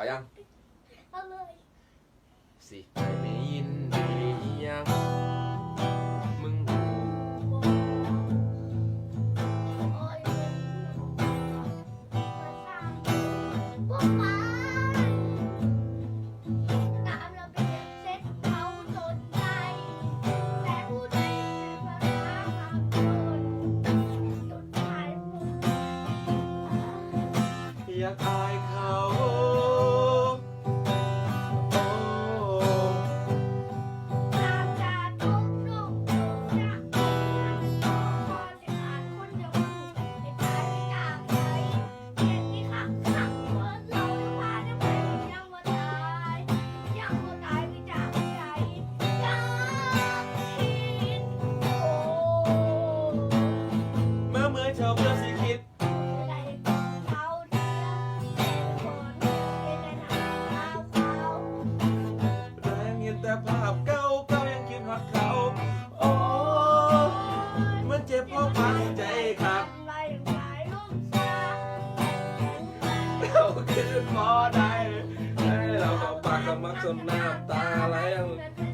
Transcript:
เอายังเอาเลยสิไปไม่ยินดียังมึงรู้โอ้ยพวกมันตามเราไปเซ็ตเขาสนใจ แต่ผู้ใดจะมาหาคนจนตายหมดอยากอายเขา โอ้มันเจ็บเพราะพังใจครับไปหลายลูกสาวเราคือพอได้ให้เราเข้าปากกับมักสมน้ำตาไหลยังเป็น